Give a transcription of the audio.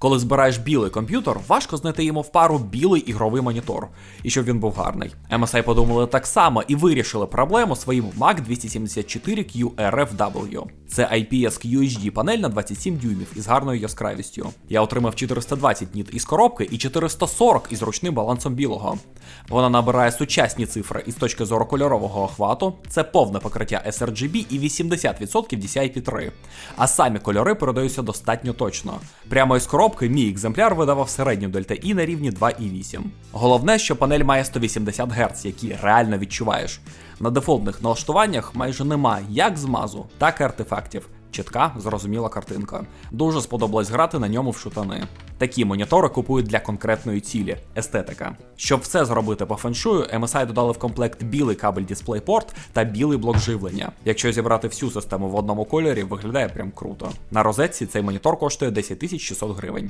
Коли збираєш білий комп'ютер, важко знайти йому в пару білий ігровий монітор, і щоб він був гарний. MSI подумали так само і вирішили проблему своїм Mac 274 QRFW. Це IPS QHD панель на 27 дюймів із гарною яскравістю. Я отримав 420 ніт із коробки і 440 із ручним балансом білого. Вона набирає сучасні цифри і з точки зору кольорового охвату. Це повне покриття sRGB і 80% DCI-P3. А самі кольори передаються достатньо точно. Прямо із коробки мій екземпляр видавав середню дельта І на рівні 2,8. Головне, що панель має 180 Гц, які реально відчуваєш. На дефолтних налаштуваннях майже немає як змазу, так і артефактів. Чітка, зрозуміла картинка. Дуже сподобалось грати на ньому в шутани. Такі монітори купують для конкретної цілі естетика. Щоб все зробити по феншую, MSI додали в комплект білий кабель DisplayPort та білий блок живлення. Якщо зібрати всю систему в одному кольорі, виглядає прям круто. На розетці цей монітор коштує 10 600 гривень.